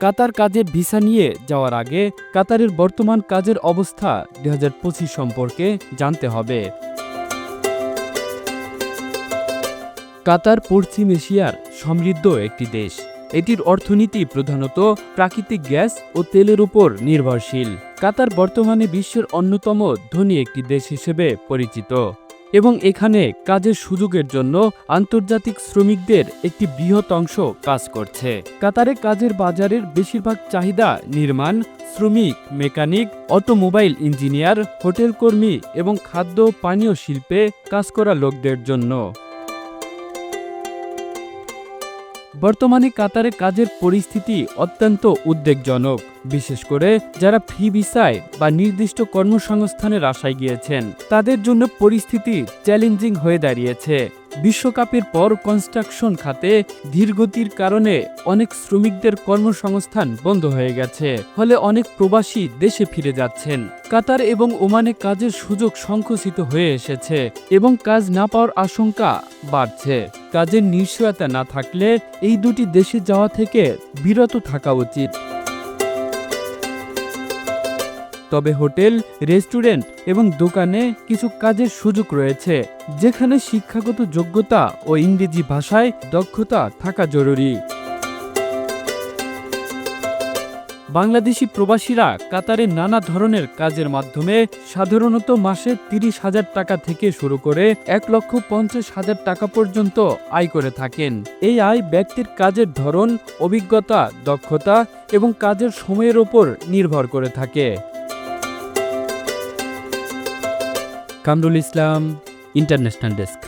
কাতার কাজে ভিসা নিয়ে যাওয়ার আগে কাতারের বর্তমান কাজের অবস্থা দু হাজার পঁচিশ সম্পর্কে জানতে হবে। কাতার পশ্চিম এশিয়ার সমৃদ্ধ একটি দেশ। এটির অর্থনীতি প্রধানত প্রাকৃতিক গ্যাস ও তেলের উপর নির্ভরশীল। কাতার বর্তমানে বিশ্বের অন্যতম ধনী একটি দেশ হিসেবে পরিচিত। এবং এখানে কাজের সুযোগের জন্য আন্তর্জাতিক শ্রমিকদের একটি বৃহৎ অংশ কাজ করছে। কাতারে কাজের বাজারের বেশিরভাগ চাহিদা নির্মাণ, শ্রমিক, মেকানিক, অটোমোবাইল ইঞ্জিনিয়ার হোটেল কর্মী এবং খাদ্য পানীয় শিল্পে কাজ করা লোকদের জন্য। বর্তমানে কাতারে কাজের পরিস্থিতি অত্যন্ত উদ্বেগজনক, বিশেষ করে যারা ফি ভিসায় বা নির্দিষ্ট কর্মসংস্থানের আশায় গিয়েছেন। তাদের জন্য পরিস্থিতি চ্যালেঞ্জিং হয়ে দাঁড়িয়েছে। বিশ্বকাপের পর কনস্ট্রাকশন খাতে ধীরগতির কারণে অনেক শ্রমিকদের কর্মসংস্থান বন্ধ হয়ে গেছে। ফলে অনেক প্রবাসী দেশে ফিরে যাচ্ছেন। কাতার এবং ওমানে কাজের সুযোগ সংকুচিত হয়ে এসেছে এবং কাজ না পাওয়ার আশঙ্কা বাড়ছে। কাজের নিশ্চয়তা না থাকলে এই দুটি দেশে যাওয়া থেকে বিরত থাকা উচিত। তবে হোটেল, রেস্টুরেন্ট এবং দোকানে কিছু কাজের সুযোগ রয়েছে, যেখানে শিক্ষাগত যোগ্যতা ও ইংরেজি ভাষায় দক্ষতা থাকা জরুরি। বাংলাদেশি প্রবাসীরা কাতারে নানা ধরনের কাজের মাধ্যমে সাধারণত মাসে তিরিশ হাজার টাকা থেকে শুরু করে এক লক্ষ পঞ্চাশ হাজার টাকা পর্যন্ত আয় করে থাকেন। এই আয় ব্যক্তির কাজের ধরন, অভিজ্ঞতা, দক্ষতা এবং কাজের সময়ের ওপর নির্ভর করে থাকে। Kamrul Islam international desk.